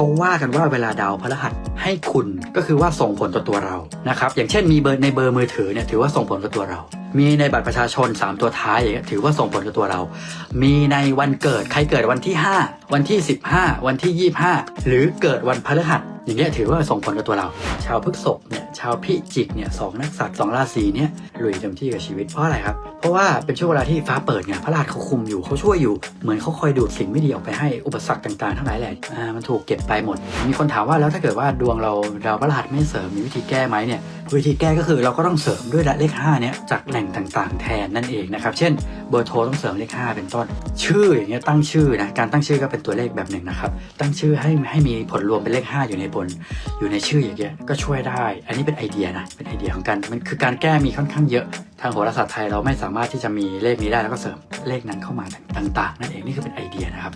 เขาว่ากันว่าเวลาดาวพฤหัสให้คุณก็คือว่าส่งผลต่อตัวเรานะครับอย่างเช่นมีเบอร์ในเบอร์มือถือเนี่ยถือว่าส่งผลต่อตัวเรา มีในบัตรประชาชน 3 ตัวท้ายอย่างเงี้ยถือว่าส่งผลต่อตัวเรา มีในวันเกิดใครเกิดวันที่ 5 วันที่ 15 วันที่ 25 หรือเกิดวันพฤหัส อย่างเงี้ยถือว่าส่งผลกับตัวเรา ชาวพฤษภเนี่ยชาวพิจิกเนี่ยสองนักสัตว์สองราศีเนี่ยลุยเต็มที่กับชีวิตเพราะอะไรครับ เพราะว่าเป็นช่วงเวลาที่ฟ้าเปิดไงพระราชเขาคุมอยู่เขาช่วยอยู่ เหมือนเขาคอยดูดสิ่งไม่ดีออกไปให้อุปสรรคต่างๆทั้งหลายแหละอ่ามันถูกเก็บไปหมด มีคนถามว่าแล้วถ้าเกิดว่าดวงเราดาวพระราชไม่เสริมมีวิธีแก้ไหมเนี่ย วิธีแก้ก็คือเราก็ต้องเสริมด้วยเลข5เนี่ยจากแหล่งต่างๆ แทนนั่นเองนะครับ เช่นเบอร์โทรต้องเสริมเลข 5 เป็นต้น ชื่ออย่างเงี้ยตั้งชื่อนะการตั้งชื่อก็เป็นตัวเลขแบบหนึ่งนะครับ ตั้งชื่อให้ให้มีผลรวมเป็นเลข 5 อยู่ในบน อยู่ในชื่ออย่างเงี้ยก็ช่วยได้ อันนี้เป็นไอเดียนะเป็นไอเดียของการมันคือการแก้มีค่อนข้างเยอะทางโหราศาสตร์ไทยเราไม่สามารถที่จะมีเลขนี้ได้แล้วก็เสริมเลขนั้นเข้ามาต่าง ๆ นั่นเองนี่คือเป็นไอเดียนะครับ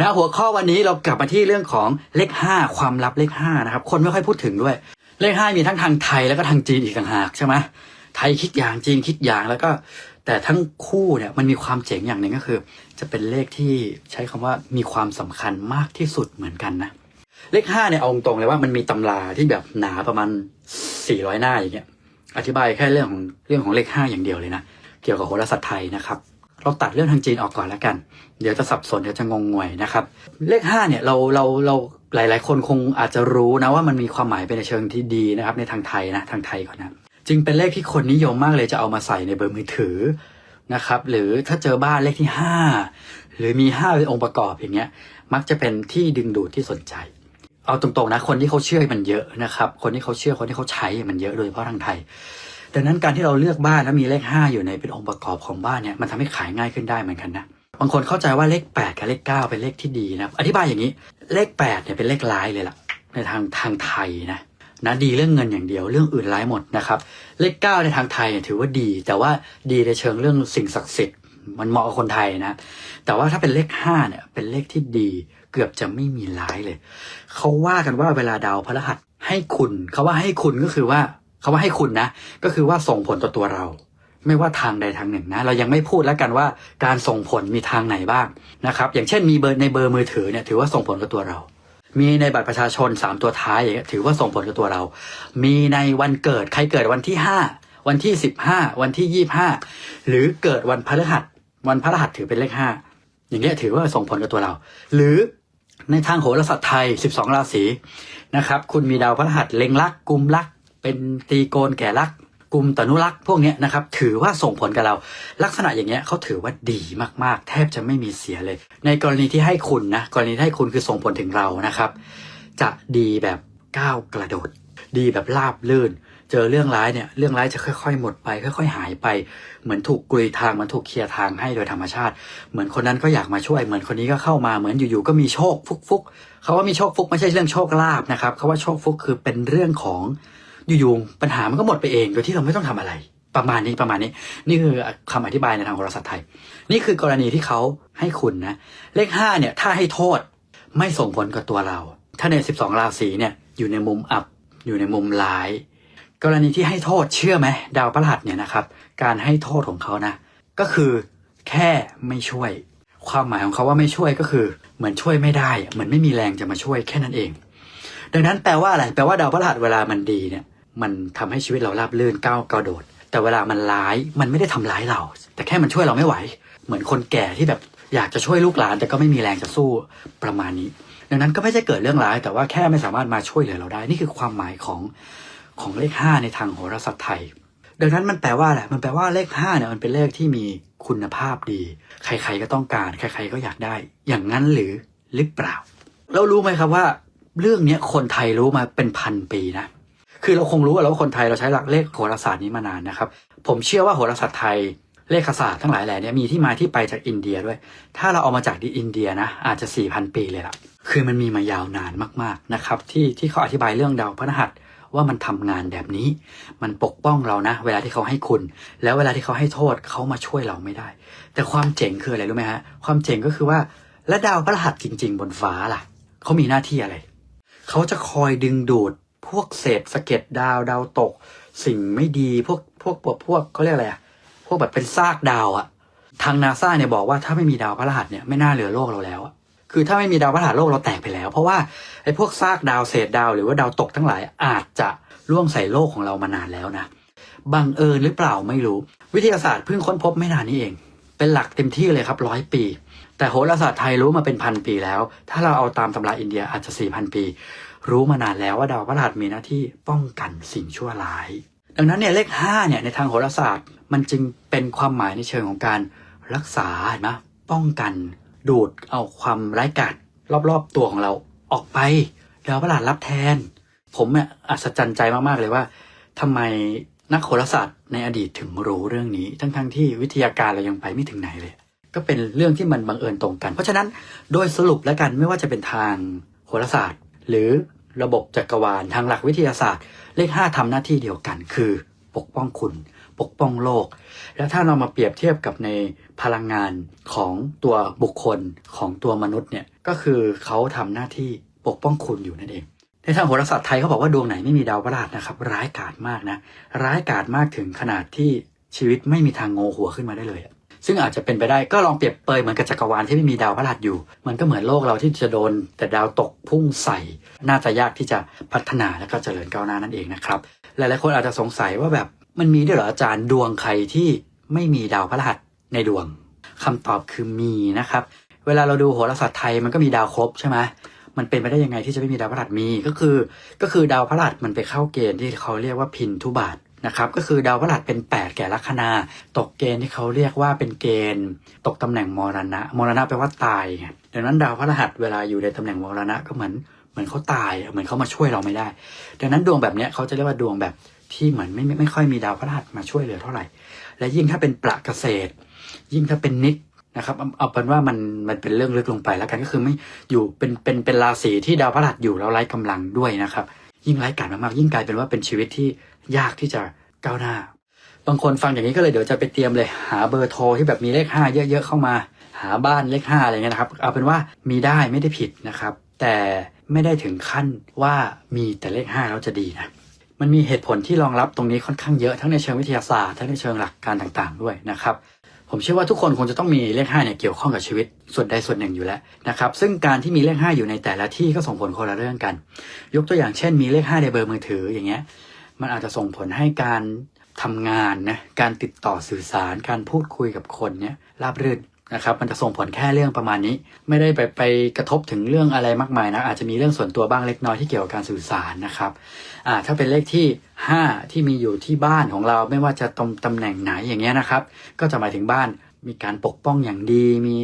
นะหัวข้อวันนี้เรากลับมาที่เรื่องของเลข 5 ความลับเลข5นะครับคนไม่ค่อยพูดถึงด้วย เลข5มีทั้งทางไทยแล้วก็ทางจีนอีกต่างหากใช่ไหมไทยคิดอย่างจีนคิดอย่างแล้วก็ แต่ทั้งคู่เนี่ยมันมีความเจ๋งอย่างหนึ่งก็คือ จะเป็นเลขที่ใช้คำว่ามีความสำคัญมากที่สุดเหมือนกันนะเลขห้าเนี่ยเอาตรงเลยว่ามันมีตำราที่แบบหนาประมาณ400หน้าอย่างเงี้ยอธิบายแค่เรื่องของเรื่องของเลขห้าอย่างเดียวเลยนะเกี่ยวกับโหราศาสตร์ไทยนะครับเราตัดเรื่องทางจีนออกก่อนแล้วกัน เดี๋ยวจะสับสนเดี๋ยวจะงงงวยนะครับ เลขห้าเนี่ยเราเราเรา หลาย ๆ คนคงอาจจะรู้นะว่ามันมีความหมายเป็นในเชิงที่ดีนะครับ ในทางไทยนะทางไทยก่อนนะจึงเป็นเลขที่คนนิยมมากเลยจะเอามาใส่ในเบอร์มือถือนะครับ หรือถ้าเจอบ้านเลขที่ห้าหรือมีห้าเป็นองค์ประกอบอย่างเงี้ย มักจะเป็นที่ดึงดูดที่สนใจ เอาตรงๆนะ คนที่เขาเชื่อมันเยอะนะครับ คนที่เขาเชื่อคนที่เขาใช้มันเยอะโดยเฉพาะทางไทยดังนั้นการที่เราเลือกบ้านแล้วมีเลข 5 อยู่ในเป็นองค์ประกอบของบ้านเนี่ยมันทำให้ขายง่ายขึ้นได้เหมือนกันนะ บางคนเข้าใจว่าเลข 8 กับเลข 9 เป็นเลขที่ดีนะ อธิบายอย่างนี้ เลข 8เนี่ยเป็นเลขร้ายเลยล่ะ ในทางทางไทยนะนะดีเรื่องเงินอย่างเดียวเรื่องอื่นร้ายหมดนะครับ เลข 9 ในทางไทยเนี่ยถือว่าดี แต่ว่าดีในเชิงเรื่องสิ่งศักดิ์สิทธิ์มันเหมาะกับคนไทยนะ แต่ว่าถ้าเป็นเลข 5 เนี่ยเป็นเลขที่ดีเกือบจะไม่มีร้ายเลย เขาว่ากันว่าเวลาดาวพฤหัสให้คุณ เขาว่าให้คุณก็คือว่าเขาว่าให้คุณนะ ก็คือว่าส่งผลต่อตัวเรา ไม่ว่าทางใดทางหนึ่งนะ เรายังไม่พูดแล้วกันว่าการส่งผลมีทางไหนบ้างนะครับ อย่างเช่นมีเบอร์ในเบอร์มือถือเนี่ยถือว่าส่งผลกับตัวเรา มีในบัตรประชาชน 3 ตัวท้ายอย่างเงี้ยถือว่าส่งผลกับตัวเรา มีในวันเกิดใครเกิดวันที่ 5 วันที่ 15 วันที่ 25 หรือเกิดวันพฤหัส วันพฤหัสถือเป็นเลข 5 อย่างเงี้ยถือว่าส่งผลกับตัวเรา หรือในทางโหราศาสตร์ไทย 12 ราศีนะครับ คุณมีดาวพฤหัสเล็งลักกุมลัก เป็นตีโกนแก่ลัก กลุ่มตนุลักษ์พวกนี้นะครับ ถือว่าส่งผลกับเรา ลักษณะอย่างเงี้ยเขาถือว่าดีมากๆ แทบจะไม่มีเสียเลย ในกรณีที่ให้คุณนะกรณีให้คุณคือส่งผลถึงเรานะครับ จะดีแบบก้าวกระโดด ดีแบบราบลื่น เจอเรื่องร้ายเนี่ยเรื่องร้ายจะค่อย ๆ หมดไป ค่อย ๆ หายไป เหมือนถูกกลุยทางเหมันถูกเคลียร์ทางให้โดยธรรมชาติ เหมือนคนนั้นก็อยากมาช่วย เหมือนคนนี้ก็เข้ามาเหมือนอยู่ๆก็มีโชคฟุกๆเขาว่ามีโชคฟุกไม่ใช่เรื่องโชคลาภนะครับเขาว่าโชคฟุกคือเป็นเรื่องของ อยู่ๆปัญหามันก็หมดไปเองโดยที่เราไม่ต้องทำอะไร ประมาณนี้ประมาณนี้ นี่คือคำอธิบายในทางโหราศาสตร์ไทย นี่คือกรณีที่เขาให้คุณนะ เลขห้าเนี่ย ถ้าให้โทษไม่ส่งผลกับตัวเรา ถ้าใน12ราศีเนี่ยอยู่ในมุมอับอยู่ในมุมร้าย กรณีที่ให้โทษเชื่อไหมดาวประหลัดเนี่ยนะครับ การให้โทษของเขานะ ก็คือแค่ไม่ช่วย ความหมายของเขาว่าไม่ช่วยก็คือเหมือนช่วยไม่ได้เหมือนไม่มีแรงจะมาช่วยแค่นั้นเอง ดังนั้นแปลว่าอะไรแปลว่าดาวพฤหัสเวลามันดีเนี่ย มันทำให้ชีวิตเราราบเรื่นก้าวกระโดด แต่เวลามันร้ายมันไม่ได้ทำร้ายเรา แต่แค่มันช่วยเราไม่ไหว เหมือนคนแก่ที่แบบอยากจะช่วยลูกหลาน แต่ก็ไม่มีแรงจะสู้ประมาณนี้ ดังนั้นก็ไม่ใช่เกิดเรื่องร้าย แต่ว่าแค่ไม่สามารถมาช่วยเหลือเราได้ นี่คือความหมายของของเลขห้าในทางโหราศาสตร์ไทย ดังนั้นมันแปลว่าอะไรมันแปลว่าเลขห้าเนี่ยมันเป็นเลขที่มีคุณภาพดี ใครๆก็ต้องการ ใคร ๆก็อยากได้ อย่างนั้นหรือหรือเปล่าเรารู้ไหมครับว่า เรื่องนี้คนไทยรู้มาเป็นพันปีนะ คือเราคงรู้ว่าเราคนไทยเราใช้หลักเลขโหราศาสตร์นี้มานานนะครับ ผมเชื่อว่าโหราศาสตร์ไทยเลขศาสตร์ทั้งหลายแหล่นี่ยมีที่มาที่ไปจากอินเดียด้วย ถ้าเราเอามาจากที่อินเดียนะอาจจะสี่พันปีเลยล่ะคือมันมีมายาวนานมากๆนะครับที่ที่เขาอธิบายเรื่องดาวพฤหัสว่ามันทำงานแบบนี้ มันปกป้องเรานะ เวลาที่เขาให้คุณ แล้วเวลาที่เขาให้โทษเขามาช่วยเราไม่ได้ แต่ความเจ๋งคืออะไรรู้ไหมฮะ ความเจ๋งก็คือว่า และดาวพฤหัสจริง ๆ บนฟ้าล่ะ เขามีหน้าที่อะไร เขาจะคอยดึงดูด พวกเศษสะเก็ดดาวดาวตก สิ่งไม่ดีพวกพวกพวกพวกเขาเรียกอะไรอะพวกแบบเป็นซากดาวอะทางนาซาเนี่ยบอกว่าถ้าไม่มีดาวพฤหัสเนี่ยไม่น่าเหลือโลกเราแล้วอะคือถ้าไม่มีดาวพฤหัสโลกเราแตกไปแล้ว เพราะว่าไอ้พวกซากดาวเศษดาวหรือว่าดาวตกทั้งหลายอาจจะล่วงใส่โลกของเรามานานแล้วนะบังเอิญหรือเปล่าไม่รู้ วิทยาศาสตร์เพิ่งค้นพบไม่นานนี้เอง เป็นหลักเต็มที่เลยครับร้อยปี แต่โหราศาสตร์ไทยรู้มาเป็นพันปีแล้ว ถ้าเราเอาตามตำราอินเดียอาจจะสี่พันปีรู้มานานแล้วว่าดาวพฤหัสมีหน้าที่ป้องกันสิ่งชั่วร้าย ดังนั้นเนี่ยเลขห้าเนี่ยในทางโหราศาสตร์ มันจึงเป็นความหมายในเชิงของการรักษาเห็นไหมป้องกันดูดเอาความร้ายกาจรอบๆตัวของเราออกไปดาวพฤหัสรับแทน ผมเนี่ยอัศจรรย์ใจมากๆเลยว่าทำไมนักโหราศาสตร์ในอดีตถึงรู้เรื่องนี้ ทั้งๆที่วิทยาการเรายังไปไม่ถึงไหนเลย ก็เป็นเรื่องที่มันบังเอิญตรงกัน เพราะฉะนั้นโดยสรุปแล้วกันไม่ว่าจะเป็นทางโหราศาสตร์ หรือระบบจักรวาลทางหลักวิทยาศาสตร์ เลขห้าทำหน้าที่เดียวกัน คือ ปกป้องคุณ ปกป้องโลก แล้วถ้าเรามาเปรียบเทียบกับในพลังงานของตัวบุคคลของตัวมนุษย์เนี่ยก็คือเขาทำหน้าที่ปกป้องคุณอยู่นั่นเองในทางโหราศาสตร์ไทยเขาบอกว่าดวงไหนไม่มีดาวพฤหัสนะครับ ร้ายกาจมากนะ ร้ายกาจมากถึงขนาดที่ชีวิตไม่มีทางโงหัวขึ้นมาได้เลยอะ ซึ่งอาจจะเป็นไปได้ก็ลองเปรียบเปยเหมือนกับจักรวาลที่ไม่มีดาวพฤหัสอยู่ มันก็เหมือนโลกเราที่จะโดน แต่ดาวตกพุ่งใส่ น่าจะยากที่จะพัฒนาและก็เจริญก้าวหน้านั่นเองนะครับหลายๆคนอาจจะสงสัยว่าแบบมันมีด้วยเหรออาจารย์ดวงใครที่ไม่มีดาวพฤหัสในดวงคำตอบคือมีนะครับ เวลาเราดูโหราศาสตร์ไทยมันก็มีดาวครบใช่ไหมมันเป็นไปได้ยังไงที่จะไม่มีดาวพฤหัสมีก็คือ ก็คือดาวพฤหัสมันไปเข้าเกณฑ์ที่เขาเรียกว่าพินทุบาท นะครับก็คือดาวพฤหัสเป็น 8 แก่ลัคนา ตกเกณฑ์ที่เขาเรียกว่าเป็นเกณฑ์ ตกตำแหน่งมรณะ มรณะแปลว่าตายดังนั้นดาวพฤหัสเวลาอยู่ในตำแหน่งมรณะก็เหมือนเหมือนเขาตายเหมือนเขามาช่วยเราไม่ได้ ดังนั้นดวงแบบนี้เขาจะเรียกว่าดวงแบบที่เหมือนไม่ไม่ไม่ค่อยมีดาวพฤหัสมาช่วยเหลือเท่าไหร่ และยิ่งถ้าเป็นประเกษตร ยิ่งถ้าเป็นนิดนะครับเอาเอาเป็นว่ามันมันเป็นเรื่องลึกลงไปแล้วกันก็คือไม่อยู่เป็นเป็นเป็นราศีที่ดาวพฤหัสอยู่แล้วไร้กำลังด้วยนะครับ ยิ่งไร้กาจมากๆยิ่งกลายเป็นว่าเป็นชีวิตที่ยากที่จะก้าวหน้า บางคนฟังอย่างนี้ก็เลยเดี๋ยวจะไปเตรียมเลย หาเบอร์โทรที่แบบมีเลขห้าเยอะๆเข้ามา หาบ้านเลขห้าอะไรเงี้ยนะครับ เอาเป็นว่ามีได้ไม่ได้ผิดนะครับ แต่ไม่ได้ถึงขั้นว่ามีแต่เลขห้าแล้วจะดีนะมันมีเหตุผลที่รองรับตรงนี้ค่อนข้างเยอะทั้งในเชิงวิทยาศาสตร์ทั้งในเชิงหลักการต่างๆ ด้วยนะครับ ผมเชื่อว่าทุกคนคงจะต้องมีเลขห้าเนี่ยเกี่ยวข้องกับชีวิตส่วนใดส่วนหนึ่งอยู่แล้วนะครับซึ่งการที่มีเลขห้าอยู่ในแต่ละที่ก็ส่งผลคนละเรื่องกัน ยกตัวอย่างเช่น มีเลขห้าในเบอร์มือถืออย่างเงี้ยมันอาจจะส่งผลให้การทำงานนะการติดต่อสื่อสารการพูดคุยกับคนเนี่ยราบรื่น นะครับมันจะส่งผลแค่เรื่องประมาณนี้ ไม่ได้ไปไปกระทบถึงเรื่องอะไรมากมายนะอาจจะมีเรื่องส่วนตัวบ้างเล็กน้อยที่เกี่ยวกับการสื่อสารนะครับอ่าถ้าเป็นเลขที่ 5 ที่มีอยู่ที่บ้านของเราไม่ว่าจะตรงตำแหน่งไหนอย่างเงี้ยนะครับ ก็จะหมายถึงบ้านมีการปกป้องอย่างดีมี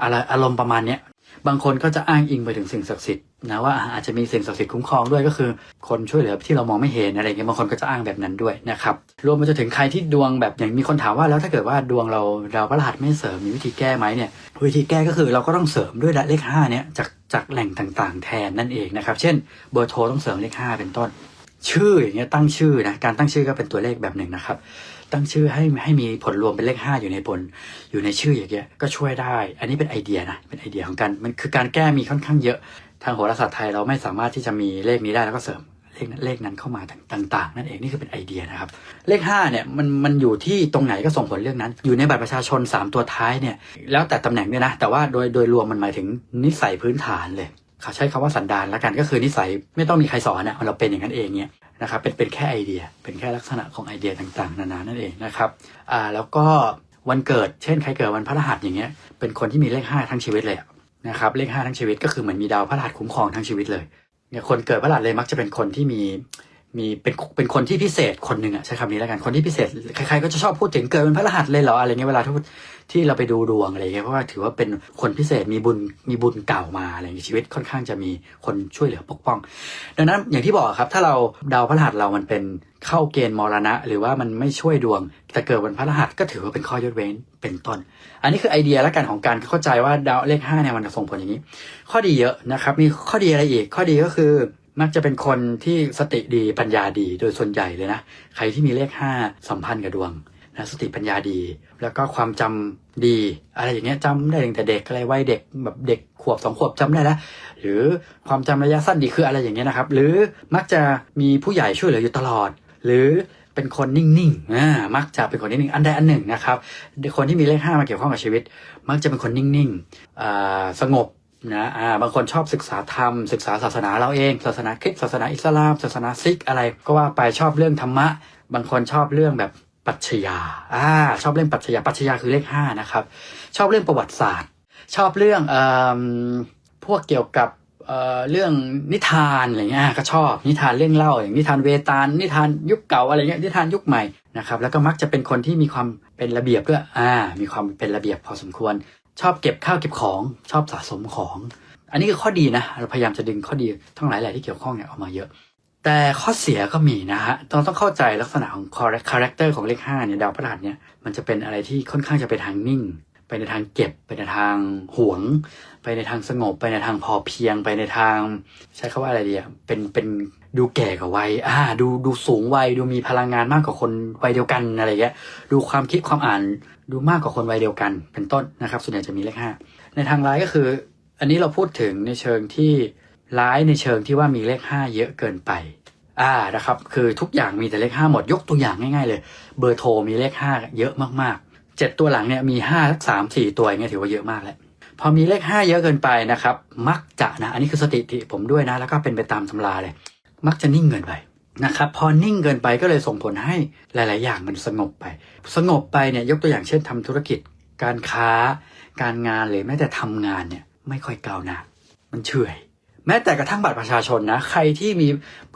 อะไรอารมณ์ประมาณเนี้ย บางคนก็จะอ้างอิงไปถึงสิ่งศักดิ์สิทธิ์นะว่าอาจจะมีสิ่งศักดิ์สิทธิ์คุ้มครองด้วยก็คือ คนช่วยเหลือที่เรามองไม่เห็นอะไรเงี้ยบางคนก็จะอ้างแบบนั้นด้วยนะครับรวมไปจนถึงใครที่ดวงแบบอย่างมีคนถามว่าแล้วถ้าเกิดว่าดวงเราดาวพฤหัสไม่เสริมมีวิธีแก้ไหมเนี่ยวิธีแก้ก็คือเราก็ต้องเสริมด้วยเลขห้าเนี่ยจากจากแหล่งต่างๆ แทนนั่นเองนะครับเช่นเบอร์โทรต้องเสริมเลขห้าเป็นต้น ชื่ออย่างเงี้ยตั้งชื่อนะการตั้งชื่อก็เป็นตัวเลขแบบหนึ่งนะครับ ตั้งชื่อให้ให้มีผลรวมเป็นเลข5อยู่ในผลอยู่ในชื่ออย่างเงี้ยก็ช่วยได้ อันนี้เป็นไอเดียนะเป็นไอเดียของการมันคือการแก้มีค่อนข้างเยอะ ทางโหราศาสตร์ไทยเราไม่สามารถที่จะมีเลขนี้ได้แล้วก็เสริมเลขนั้นเลขนั้นเข้ามาต่าง ๆ นั่นเองนี่คือเป็นไอเดียนะครับ เลข5เนี่ยมันมันอยู่ที่ตรงไหนก็ส่งผลเรื่องนั้น อยู่ในบัตรประชาชน 3 ตัวท้ายเนี่ยแล้วแต่ตำแหน่งเนี่ยนะ แต่ว่าโดยโดยรวมมันหมายถึงนิสัยพื้นฐานเลยเขาใช้คำว่าสันดานแล้วกันก็คือนิสัยไม่ต้องมีใครสอนอะเราเป็นอย่างนั้นเองเนี่ย นะครับเป็นเป็นแค่ไอเดีย เป็นแค่ลักษณะของไอเดียต่างๆ นานานั่นเองนะครับอ่าแล้วก็วันเกิด เช่นใครเกิดวันพฤหัสอย่างเงี้ยเป็นคนที่มีเลขห้าทั้งชีวิตเลยนะครับเลขห้าทั้งชีวิตก็คือเหมือนมีดาวพฤหัสคุ้มครองทั้งชีวิตเลยเนี่ยคนเกิดพฤหัสเลยมักจะเป็นคนที่มีมีเป็นเป็นคนที่พิเศษคนหนึ่งอะใช้คำนี้แล้วกันคนที่พิเศษใครๆก็จะชอบพูดถึงเกิดวันพฤหัสเลยเหรออะไรเงี้ยเวลาที่ ที่เราไปดูดวงอะไรเงี้ยเพราะว่าถือว่าเป็นคนพิเศษมีบุญมีบุญเก่ามาอะไรเงี้ยชีวิตค่อนข้างจะมีคนช่วยเหลือปกป้อง ดังนั้นอย่างที่บอกครับ ถ้าเราดาวพฤหัสเรามันเป็นเข้าเกณฑ์มรณะ หรือว่ามันไม่ช่วยดวง แต่เกิดวันพฤหัสก็ถือว่าเป็นข้อยกเว้นเป็นต้น อันนี้คือไอเดียและกันของการเข้าใจว่าดาวเลขห้าเนี่ยมันจะส่งผลอย่างนี้ ข้อดีเยอะนะครับ มีข้อดีอะไรอีก ข้อดีก็คือมักจะเป็นคนที่สติดีปัญญาดีโดยส่วนใหญ่เลยนะ ใครที่มีเลขห้าสัมพันธ์กับดวงนะสติปัญญาดี แล้วก็ความจำดี อะไรอย่างเงี้ยจำได้ตั้งแต่เด็กอะไรวัยเด็กแบบเด็กขวบสองขวบจำได้แล้วหรือความจำระยะสั้นดีคืออะไรอย่างเงี้ยนะครับ หรือมักจะมีผู้ใหญ่ช่วยเหลืออยู่ตลอด หรือเป็นคนนิ่งๆอ่ามักจะเป็นคนนิ่งๆ อันใดอันหนึ่งนะครับ คนที่มีเลขห้ามาเกี่ยวข้องกับชีวิต มักจะเป็นคนนิ่งๆอ่าสงบนะอ่าบางคนชอบศึกษาธรรม ศึกษาศาสนาเราเอง ศาสนาคริสต์ศาสนาอิสลาม ศาสนาซิกอะไร ก็ว่าไปชอบเรื่องธรรมะ บางคนชอบเรื่องแบบ ปัชญาอ่าชอบเรื่องปรัชญาปัชญาคือเลขห้านะครับ ชอบเรื่องประวัติศาสตร์ ชอบเรื่องเอ่อพวกเกี่ยวกับเอ่อเรื่องนิทานอะไรเงี้ยอ่าก็ชอบนิทานเรื่องเล่าอย่างนิทานเวตาลนิทานยุคเก่าอะไรเงี้ยนิทานยุคใหม่นะครับแล้วก็มักจะเป็นคนที่มีความเป็นระเบียบด้วยอ่ามีความเป็นระเบียบพอสมควร ชอบเก็บข้าวเก็บของชอบสะสมของ อันนี้คือข้อดีนะเราพยายามจะดึงข้อดีทั้งหลายแหล่ที่เกี่ยวข้องเนี่ยออกมาเยอะ แต่ข้อเสียก็มีนะฮะต้องต้องเข้าใจลักษณะของคาแรคเตอร์ของเลขห้าเนี่ยดาวพฤหัสเนี่ยมันจะเป็นอะไรที่ค่อนข้างจะไปทางนิ่ง ไปในทางเก็บ ไปในทางหวง ไปในทางสงบ ไปในทางพอเพียง ไปในทาง ใช้คาว่าอะไรดีอะเป็นเป็นดูแก่กว่าวัยอ่า ดูดูสูงวัย ดูมีพลังงานมากกว่าคนวัยเดียวกันอะไรเงี้ย ดูความคิดความอ่านดูมากกว่าคนวัยเดียวกัน เป็นต้นนะครับ ส่วนใหญ่จะมีเลขห้าในทางร้ายก็คือ อันนี้เราพูดถึงในเชิงที่ ร้ายในเชิงที่ว่ามีเลขห้าเยอะเกินไปอ่านะครับคือทุกอย่างมีแต่เลขห้าหมดยกตัวอย่างง่ายๆเลย เบอร์โทรมีเลขห้าเยอะมากๆเจ็ดตัวหลังเนี่ยมีห้าสักสามสี่ตัวอย่างเงี้ยถือว่าเยอะมากแล้วพอมีเลขห้าเยอะเกินไปนะครับมักจะนะอันนี้คือสถิติผมด้วยนะ แล้วก็เป็นไปตามตำราเลย มักจะนิ่งเกินไปนะครับพอนิ่งเกินไปก็เลยส่งผลให้หลาย ๆ อย่างมันสงบไป สงบไปเนี่ยยกตัวอย่างเช่นทำธุรกิจ การค้า การงานหรือแม้แต่ทำงานเนี่ยไม่ค่อยก้าวหน้ามันเฉื่อย แม้แต่กระทั่งบัตรประชาชนนะ ใครที่มี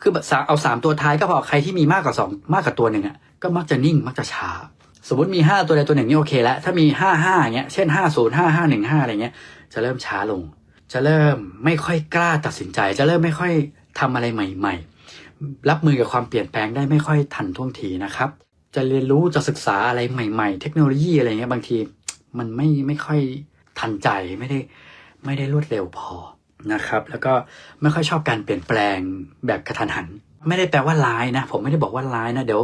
คือเอาสามตัวท้ายก็พอใครที่มีมากกว่าสองมากกว่าตัวหนึ่งอะก็มักจะนิ่งมักจะช้า สมมติมีห้าตัวใดตัวหนึ่งนี่โอเคแล้วถ้ามีห้าห้าเงี้ยเช่นห้าศูนย์ห้าห้าหนึ่งห้าอะไรเงี้ยจะเริ่มช้าลง จะเริ่มไม่ค่อยกล้าตัดสินใจ จะเริ่มไม่ค่อยทำอะไรใหม่ ๆ รับมือกับความเปลี่ยนแปลงได้ไม่ค่อยทันท่วงทีนะครับ จะเรียนรู้จะศึกษาอะไรใหม่ ๆ เทคโนโลยีอะไรเงี้ยบางทีมันไม่ไม่ค่อยทันใจไม่ได้ไม่ได้รวดเร็วพอ นะครับ แล้วก็ไม่ค่อยชอบการเปลี่ยนแปลงแบบกระทันหัน ไม่ได้แปลว่าร้ายนะ ผมไม่ได้บอกว่าร้ายนะ เดี๋ยว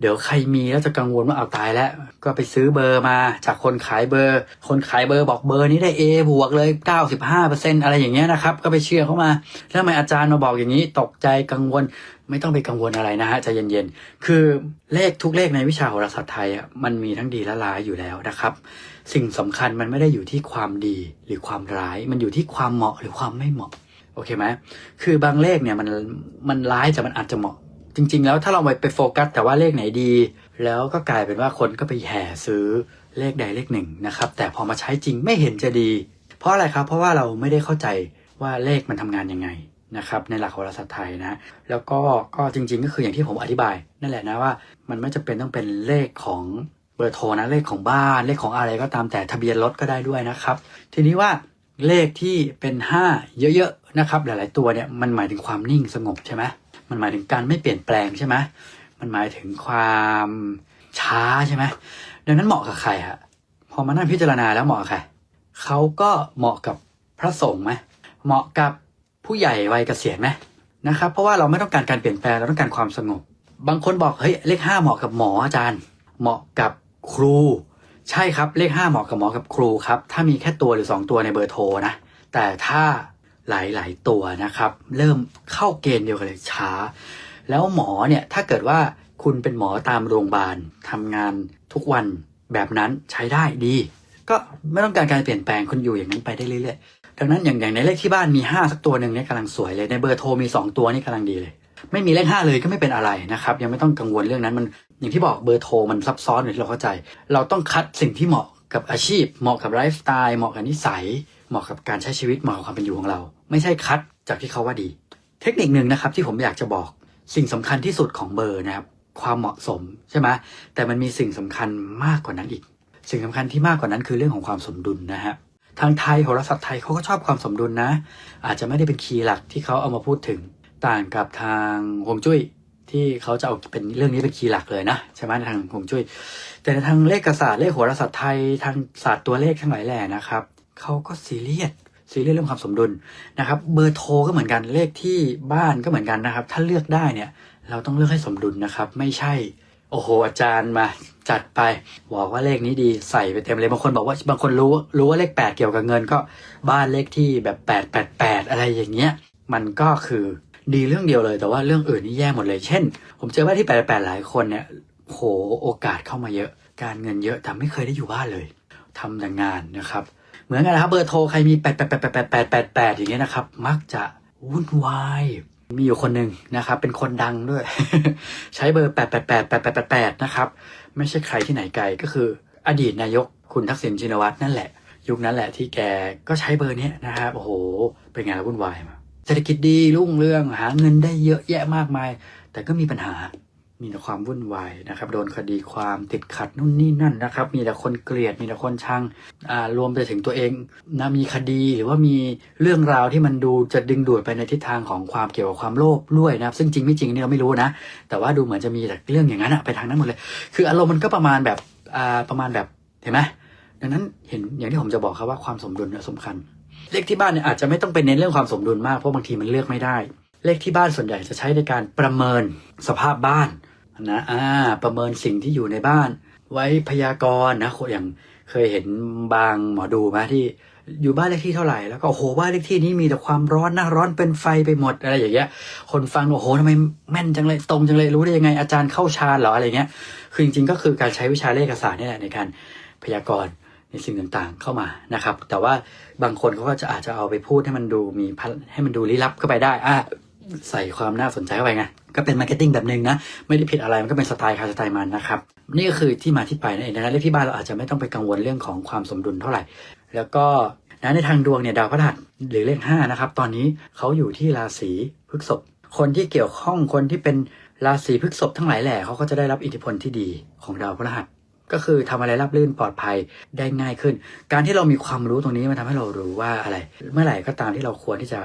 เดี๋ยวใครมีแล้วจะกังวลว่าเอาตายแล้ว ก็ไปซื้อเบอร์มาจากคนขายเบอร์ คนขายเบอร์บอกเบอร์นี้ได้ A บวกเลย 95%อะไรอย่างเงี้ยนะครับ ก็ไปเชื่อเข้ามา แล้วทำไมอาจารย์มาบอกอย่างนี้ ตกใจกังวล ไม่ต้องไปกังวลอะไรนะฮะใจเย็นๆ คือเลขทุกเลขในวิชาโหราศาสตร์ไทยอะมันมีทั้งดีและร้ายอยู่แล้วนะครับ สิ่งสำคัญมันไม่ได้อยู่ที่ความดีหรือความร้าย มันอยู่ที่ความเหมาะหรือความไม่เหมาะ โอเคไหมคือบางเลขเนี่ยมันมันร้ายแต่มันอาจจะเหมาะ จริง ๆ แล้วถ้าเราไปโฟกัส แต่ว่าเลขไหนดี แล้วก็กลายเป็นว่าคนก็ไปแห่ซื้อเลขใดเลขหนึ่งนะครับ แต่พอมาใช้จริงไม่เห็นจะดี เพราะอะไรครับ เพราะว่าเราไม่ได้เข้าใจว่าเลขมันทำงานยังไงนะครับในหลักโหราศาสตร์ไทยนะ แล้วก็ก็จริง ๆ ก็คืออย่างที่ผมอธิบาย นั่นแหละนะว่ามันไม่จำเป็นต้องเป็นเลขของเบอร์โทรนะเลขของบ้านเลขของอะไรก็ตามแต่ทะเบียนรถก็ได้ด้วยนะครับ ทีนี้ว่าเลขที่เป็น 5 เยอะๆนะครับหลายๆตัวเนี่ยมันหมายถึงความนิ่งสงบใช่ไหม มันหมายถึงการไม่เปลี่ยนแปลงใช่ไหมมันหมายถึงความช้าใช่ไหมดังนั้นเหมาะกับใครฮะพอมานั่งพิจารณาแล้วเหมาะกับใครเขาก็เหมาะกับพระสงฆ์ไหมเหมาะกับผู้ใหญ่วัยเกษียณไหมนะครับ เพราะว่าเราไม่ต้องการการเปลี่ยนแปลงเราต้องการความสงบ บางคนบอกเฮ้ยเลขห้าเหมาะกับหมออาจารย์ เหมาะกับครู ใช่ครับเลขห้าเหมาะกับหมอกับครูครับ ถ้ามีแค่ตัวหรือสองตัวในเบอร์โทรนะ แต่ถ้า หลาย ๆ ตัวนะครับ เริ่มเข้าเกณฑ์เดียวกันเลยช้า แล้วหมอเนี่ยถ้าเกิดว่าคุณเป็นหมอตามโรงพยาบาลทำงานทุกวันแบบนั้นใช้ได้ดี ก็ไม่ต้องการการเปลี่ยนแปลงคุณอยู่อย่างนั้นไปได้เรื่อยๆดังนั้นอย่างอย่างในเลขที่บ้านมี 5 สักตัวหนึ่งเนี่ยกำลังสวยเลยในเบอร์โทรมี 2 ตัวนี่กำลังดีเลย ไม่มีเลข5เลยก็ไม่เป็นอะไรนะครับ ยังไม่ต้องกังวลเรื่องนั้นมันอย่างที่บอกเบอร์โทรมันซับซ้อนอย่างที่เราเข้าใจ เราต้องคัดสิ่งที่เหมาะกับอาชีพ เหมาะกับไลฟ์สไตล์เหมาะกับนิสัย เหมาะกับการใช้ชีวิตเหมาะกับความเป็นอยู่ของเรา ไม่ใช่คัดจากที่เขาว่าดี เทคนิคหนึ่งนะครับที่ผมอยากจะบอกสิ่งสำคัญที่สุดของเบอร์นะครับ ความเหมาะสมใช่ไหมแต่มันมีสิ่งสำคัญมากกว่านั้นอีก สิ่งสำคัญที่มากกว่านั้นคือเรื่องของความสมดุลนะฮะทางไทยโหราศาสตร์ไทยเขาก็ชอบความสมดุลนะ อาจจะไม่ได้เป็นคีย์หลักที่เขาเอามาพูดถึงต่างกับทางฮวงจุ้ยที่เขาจะเอาเป็นเรื่องนี้เป็นคีย์หลักเลยนะใช่ไหมทางฮวงจุ้ยแต่ในทางเลขศาสตร์เลขโหราศาสตร์ไทยทางศาสตร์ตัวเลขทั้งหลายแหล่นะครับ เขาก็ซีเรียสซีเรียสเรื่องความสมดุลนะครับ เบอร์โทรก็เหมือนกันเลขที่บ้านก็เหมือนกันนะครับ ถ้าเลือกได้เนี่ย เราต้องเลือกให้สมดุลนะครับ ไม่ใช่ โอ้โห อาจารย์มา จัดไปบอกว่าเลขนี้ดีใส่ไปเต็มเลยบางคนบอกว่าบางคนรู้รู้ว่าเลขแปดเกี่ยวกับเงินก็บ้านเลขที่แบบแปดแปดแปดอะไรอย่างเงี้ยมันก็คือดีเรื่องเดียวเลย แต่ว่าเรื่องอื่นนี่แย่หมดเลย เช่น ผมเจอว่าที่แปดแปดหลายคนเนี่ยโหโอกาสเข้ามาเยอะ การเงินเยอะแต่ไม่เคยได้อยู่บ้านเลยทำแต่งานนะครับ เหมือนกันนะครับเบอร์โทรใครมี8 8 8 8 8 8 8 8อย่างเงี้ยนะครับ มักจะวุ่นวายมีอยู่คนหนึ่งนะครับ เป็นคนดังด้วย ใช้เบอร์8 8 8 8 8 8 8นะครับ ไม่ใช่ใครที่ไหนไกลก็คือ อดีตนายกคุณทักษิณชินวัตรนั่นแหละ ยุคนั้นแหละที่แกก็ใช้เบอร์นี้นะครับโอ้โห เป็นไงล่ะวุ่นวายมาเศรษฐกิจดีรุ่งเรืองหาเงินได้เยอะแยะมากมาย แต่ก็มีปัญหา มีแต่ความวุ่นวายนะครับโดนคดีความติดขัดนู่นนี่นั่นนะครับ มีแต่คนเกลียด มีแต่คนชังอ่ารวมไปถึงตัวเองนะมีคดีหรือว่ามีเรื่องราวที่มันดูจะดึงดูดไปในทิศทางของความเกี่ยวกับความโลภด้วยนะครับ ซึ่งจริงไม่จริงนี่เราไม่รู้นะ แต่ว่าดูเหมือนจะมีแต่เรื่องอย่างนั้นอะไปทางนั้นหมดเลย คืออารมณ์มันก็ประมาณแบบอ่าประมาณแบบเห็นไหมดังนั้นเห็นอย่างที่ผมจะบอกครับว่าความสมดุลเนี่ยสำคัญ เลขที่บ้านเนี่ยอาจจะไม่ต้องไปเน้นเรื่องความสมดุลมากเพราะบางทีมันเลือกไม่ได้ เลขที่บ้านส่วนใหญ่จะใช้ในการประเมินสภาพบ้าน นะอ่าประเมินสิ่งที่อยู่ในบ้าน ไว้พยากรณ์นะอย่างเคยเห็นบางหมอดูมาที่อยู่บ้านเลขที่เท่าไหร่แล้วก็โอ้โหบ้านเลขที่นี้มีแต่ความร้อนนะร้อนเป็นไฟไปหมดอะไรอย่างเงี้ย คนฟังโอ้โหทำไมแม่นจังเลยตรงจังเลยรู้ได้ยังไงอาจารย์เข้าฌานหรออะไรเงี้ยคือจริงๆก็คือการใช้วิชาเลขศาสตร์นี่แหละในการพยากรณ์ในสิ่งต่างๆเข้ามานะครับ แต่ว่าบางคนเขาก็จะอาจจะเอาไปพูดให้มันดูมีพลังให้มันดูลี้ลับเข้าไปได้อะ ใส่ความน่าสนใจเข้าไปไงก็เป็นมาร์เก็ตติ้งแบบหนึ่งนะ ไม่ได้ผิดอะไรมันก็เป็นสไตล์ใครสไตล์มันนะครับ นี่ก็คือที่มาที่ไปนั่นเองนะเลขที่บ้านเราอาจจะไม่ต้องไปกังวลเรื่องของความสมดุลเท่าไหร่ แล้วก็นะในทางดวงเนี่ยดาวพฤหัสหรือเลขห้านะครับตอนนี้เขาอยู่ที่ราศีพฤษภคนที่เกี่ยวข้องคนที่เป็นราศีพฤษภทั้งหลายแหล่เขาก็จะได้รับอิทธิพลที่ดีของดาวพฤหัสก็คือทำอะไรราบรื่นปลอดภัยได้ง่ายขึ้น การที่เรามีความรู้ตรงนี้มันทำให้เรารู้ว่าอะไร เมื่อไหร่ก็ตามที่เราควรที่จะ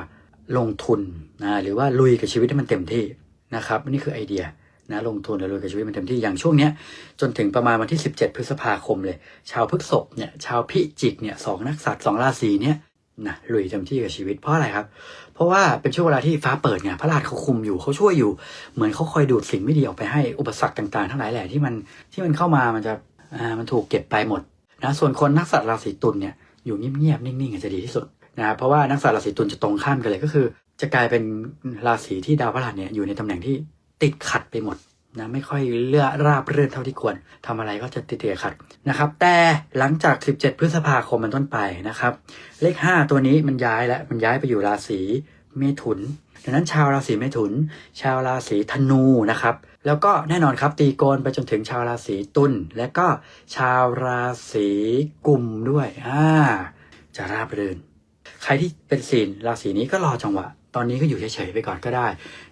ลงทุนนะหรือว่าลุยกับชีวิตให้มันเต็มที่นะครับนี่คือไอเดียนะลงทุนหรือลุยกับชีวิตมันเต็มที่อย่างช่วงเนี้ยจนถึงประมาณวันที่ 17 พฤษภาคมเลย ชาวพฤกษภเนี่ยชาวพิจิกเนี่ยสองนักสัตว์สองราศีเนี่ยนะลุยเต็มที่กับชีวิตเพราะอะไรครับ เพราะว่าเป็นช่วงเวลาที่ฟ้าเปิดไงพระราชเขาคุมอยู่เขาช่วยอยู่ เหมือนเขาคอยดูดสิ่งไม่ดีออกไปให้อุปสรรคต่างๆ ทั้งหลายแหล่ที่มันที่มันเข้ามามันจะอ่ามันถูกเก็บไปหมดนะส่วนคนนักสัตว์ราศีตุลเนี่ยอยู่เงียบๆนิ่งๆจจะดีที่สุด นะเพราะว่านักสัตว์ราศีตุลจะตรงข้ามกันเลยก็คือ จะกลายเป็นราศีที่ดาวพฤหัสเนี่ยอยู่ในตำแหน่งที่ติดขัดไปหมดนะไม่ค่อยเลื่อราบเรื่อนเท่าที่ควรทำอะไรก็จะติดๆขัดนะครับ แต่หลังจาก 17 พฤษภาคมเป็นต้นไปนะครับ เลข 5 ตัวนี้มันย้ายแล้วมันย้ายไปอยู่ราศีเมถุน ดังนั้นชาวราศีเมถุน ชาวราศีธนูนะครับ แล้วก็แน่นอนครับตีโกนไปจนถึงชาวราศีตุลและก็ชาวราศีกุมด้วยอ่าจะราบรื่น ใครที่เป็นศีลราศีนี้ก็รอจังหวะ ตอนนี้ก็อยู่เฉยๆไปก่อนก็ได้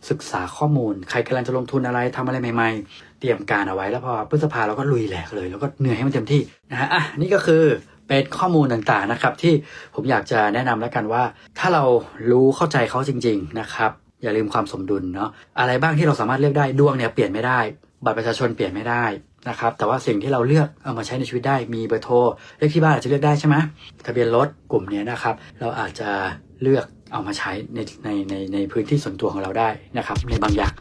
ศึกษาข้อมูล ใครกำลังจะลงทุนอะไรทำอะไรใหม่ๆ เตรียมการเอาไว้แล้วพอพฤษภาเราก็ลุยแหลกเลย แล้วก็เหนื่อยให้มันเต็มที่นะฮะอะนี่ก็คือเป็นข้อมูลต่างๆนะครับ ที่ผมอยากจะแนะนำแล้วกันว่า ถ้าเรารู้เข้าใจเขาจริง ๆนะครับอย่าลืมความสมดุลเนาะอะไรบ้างที่เราสามารถเลือกได้ดวงเนี่ยเปลี่ยนไม่ได้ บัตรประชาชนเปลี่ยนไม่ได้ นะครับแต่ว่าสิ่งที่เราเลือกเอามาใช้ในชีวิตได้มีเบอร์โทรเลขที่บ้านอาจจะเลือกได้ใช่ไหมทะเบียนรถกลุ่มนี้นะครับ เราอาจจะเลือกเอามาใช้ในในในในพื้นที่ส่วนตัวของเราได้นะครับ ในบางอย่าง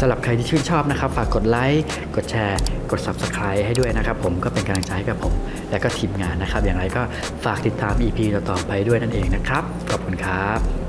สำหรับใครที่ชื่นชอบนะครับ ฝากกดไลค์กดแชร์ กด Subscribe ให้ด้วยนะครับ ผมก็เป็นกำลังใจให้กับผม และก็ทีมงานนะครับ อย่างไรก็ฝากติดตาม EP ต่อๆไปด้วยนั่นเองนะครับ ขอบคุณครับ